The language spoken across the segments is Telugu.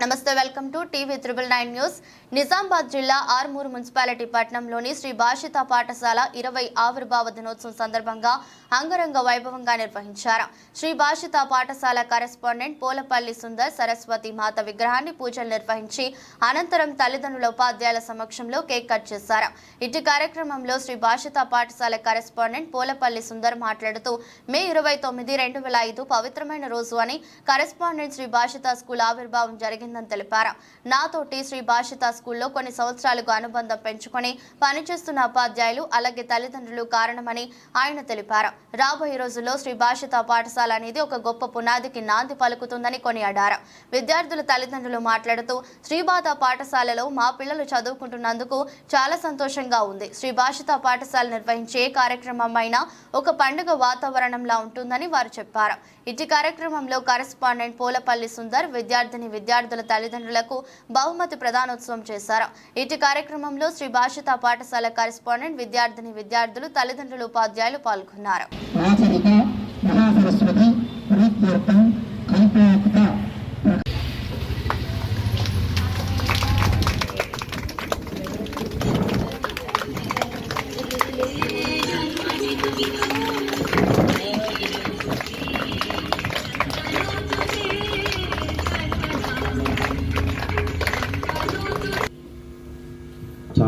Namaste welcome to TV triple nine news. Nizamabad జిల్లా ఆర్మూరు మున్సిపాలిటీ పట్టణంలోని శ్రీ భాషిత పాఠశాల ఇరవై ఆవిర్భావ దినోత్సవం సందర్భంగా అంగరంగ వైభవంగా నిర్వహించారు. శ్రీ భాషిత పాఠశాల కరెస్పాండెంట్ పోలపల్లి సుందర్ సరస్వతి మాత విగ్రహాన్ని పూజలు నిర్వహించి అనంతరం తల్లిదండ్రుల ఉపాధ్యాయుల సమక్షంలో కేక్ కట్ చేశారు. ఇటు కార్యక్రమంలో శ్రీ భాషిత పాఠశాల కరెస్పాండెంట్ పోలపల్లి సుందర్ మాట్లాడుతూ మే ఇరవై తొమ్మిది రెండు వేల ఐదు పవిత్రమైన రోజు అని కరెస్పాండెంట్ శ్రీ భాషిత స్కూల్ ఆవిర్భావం జరిగిందని తెలిపారు. నాతోటి శ్రీ భాషిత స్కూల్లో కొన్ని సంవత్సరాలుగా అనుబంధం పెంచుకొని పనిచేస్తున్న ఉపాధ్యాయులు అలాగే తల్లిదండ్రులు కారణమని ఆయన తెలిపారు. రాబోయే రోజుల్లో శ్రీ భాషిత పాఠశాల అనేది ఒక గొప్ప పునాదికి నాంది పలుకుతుందని కొనియాడారు. విద్యార్థుల తల్లిదండ్రులు మాట్లాడుతూ శ్రీబాధ పాఠశాలలో మా పిల్లలు చదువుకుంటున్నందుకు చాలా సంతోషంగా ఉంది. శ్రీ భాషిత పాఠశాల నిర్వహించే కార్యక్రమం అయినా ఒక పండుగ వాతావరణంలా ఉంటుందని వారు చెప్పారు. ఇటు కార్యక్రమంలో కరెస్పాండెంట్ పోలపల్లి సుందర్ విద్యార్థిని విద్యార్థులు తల్లిదండ్రులకు బహుమతి ప్రదానోత్సవం చేశారు. ఇటు కార్యక్రమంలో శ్రీ భాషిత పాఠశాల కరెస్పాండెంట్ విద్యార్థిని విద్యార్థులు తల్లిదండ్రులు ఉపాధ్యాయులు పాల్గొన్నారు.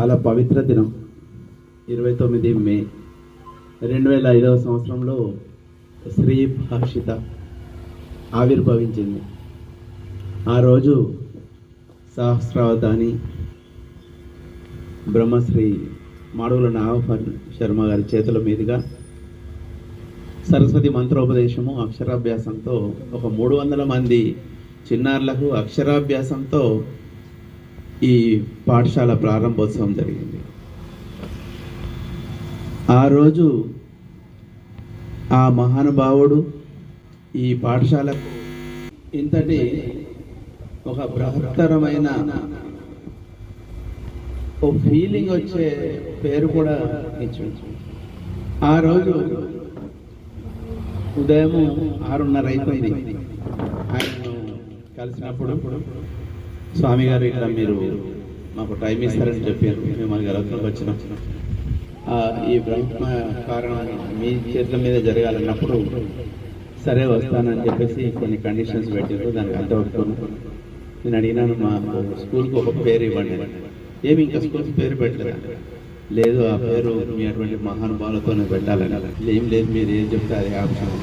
చాలా పవిత్ర దినం. ఇరవై తొమ్మిది మే రెండు వేల ఐదవ సంవత్సరంలో శ్రీ భాషిత ఆవిర్భవించింది. ఆ రోజు సహస్రావధాని బ్రహ్మశ్రీ మాడుగుల నాగఫర్ శర్మ గారి చేతుల మీదుగా సరస్వతి మంత్రోపదేశము అక్షరాభ్యాసంతో ఒక మూడు వందల మంది చిన్నారులకు అక్షరాభ్యాసంతో ఈ పాఠశాల ప్రారంభోత్సవం జరిగింది. ఆ రోజు ఆ మహానుభావుడు ఈ పాఠశాలకు ఇంతటి ఒక బృహత్తరమైన ఓ ఫీలింగ్ వచ్చే పేరు కూడా ఇచ్చింది ఆ రోజు ఉదయం ఆరున్నర అయిపోయింది. ఆయన కలిసినప్పుడు స్వామి గారు ఇట్లా మీరు మాకు టైం ఇస్తారని చెప్పారు. మేము మనకి గలత్లోకి వచ్చినాం. ఈ బ్రహ్మ కారణం మీ చేతుల మీద జరగాలన్నప్పుడు సరే వస్తానని చెప్పేసి కొన్ని కండిషన్స్ పెట్టారు దానికి అంత ఒప్పుకున్నాను నేను అడిగినాను మా స్కూల్కి ఒక పేరు ఇవ్వండి ఏమి ఇంకా స్కూల్కి పేరు పెట్టలేదు? లేదు ఆ పేరు మీ అటువంటి మహానుభావులతోనే పెట్టాలని. ఏం లేదు మీరు ఏం చెప్తే అదే ఆప్షన్.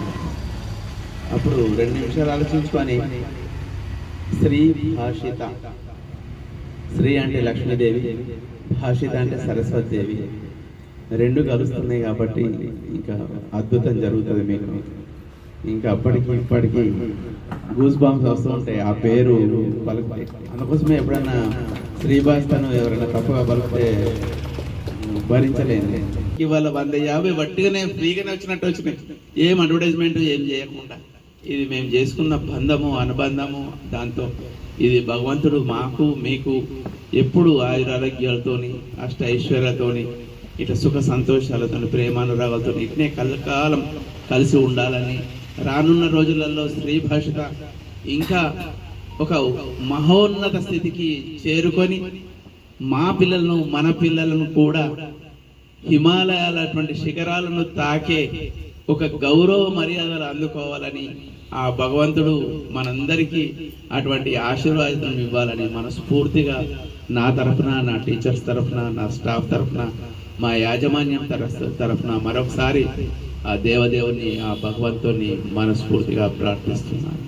అప్పుడు రెండు నిమిషాలు ఆలోచించుకొని శ్రీ భాషిత. శ్రీ అంటే లక్ష్మీదేవి భాషిత అంటే సరస్వతి దేవి రెండు కలుస్తున్నాయి కాబట్టి ఇంకా అద్భుతం జరుగుతుంది మీకు. ఇంకా అప్పటికి ఇప్పటికి గూస్ బాంబ్స్ వస్తుంటాయి ఆ పేరు పలుకుతాయి అందుకోసమే ఎప్పుడన్నా శ్రీభాస్తను ఎవరైనా తప్పుగా పలికితే భరించలేదు ఇవాళ వంద యాభై వట్టిగానే ఫ్రీగానే వచ్చినట్టు వచ్చినాయి. ఏం అడ్వర్టైజ్మెంట్ ఏం చేయకుండా. ఇది మేము చేసుకున్న బంధము అనుబంధము దాంతో ఇది భగవంతుడు మాకు మీకు ఎప్పుడు ఆయురారోగ్యాలతోని అష్ట ఐశ్వర్యాలతోని ఇట్లా సుఖ సంతోషాలతో ప్రేమానురాగాలతో ఇట్నే కలకాలం కలిసి ఉండాలని రానున్న రోజులలో స్త్రీ భాషత ఇంకా ఒక మహోన్నత స్థితికి చేరుకొని మా పిల్లలను మన పిల్లలను కూడా హిమాలయాల అటువంటి శిఖరాలను తాకే ఒక గౌరవ మర్యాదలు అందుకోవాలని ఆ భగవంతుడు మనందరికీ అటువంటి ఆశీర్వాదం ఇవ్వాలని మనస్ఫూర్తిగా నా తరఫున నా టీచర్స్ తరఫున నా స్టాఫ్ తరఫున మా యాజమాన్యం తరఫున మరొకసారి ఆ దేవదేవుని ఆ భగవంతుని మనస్ఫూర్తిగా ప్రార్థిస్తున్నాను.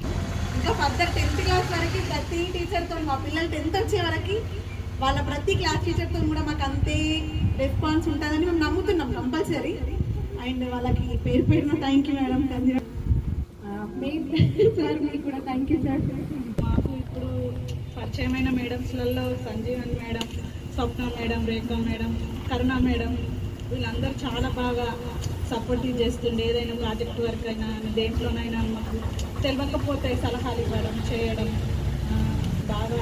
ఇంకా ఫర్దర్ టెన్త్ క్లాస్ వరకు ప్రతి టీచర్తో మా పిల్లలు టెన్త్ వచ్చే వరకు వాళ్ళ ప్రతి క్లాస్ టీచర్తో కూడా మాకు అంతే రెస్పాన్స్ ఉంటుందని మేము నమ్ముతున్నాం కంపల్సరీ. అండ్ వాళ్ళకి పేరు పేరున థ్యాంక్ యూ మేడం సార్ మీకు కూడా థ్యాంక్ యూ సార్ మాకు ఇప్పుడు పరిచయమైన మేడమ్స్లలో Sanjeevan madam Swapna madam Rekha madam Karuna madam వీళ్ళందరూ చాలా బాగా సపోర్టివ్ చేస్తుండే. ఏదైనా ప్రాజెక్ట్ వర్క్ అయినా దేంట్లోనైనా మాకు తెలియకపోతే సలహాలు ఇవ్వడం చేయడం బాగా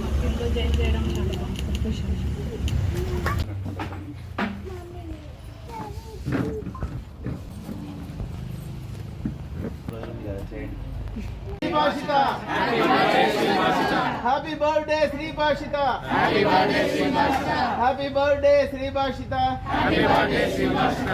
మాకు ఇంట్లో జాయిన్ చేయడం చాలా బాగా సంతోషం. చేయండి happy birthday Shri Bhashitha happy birthday Shri Bhashitha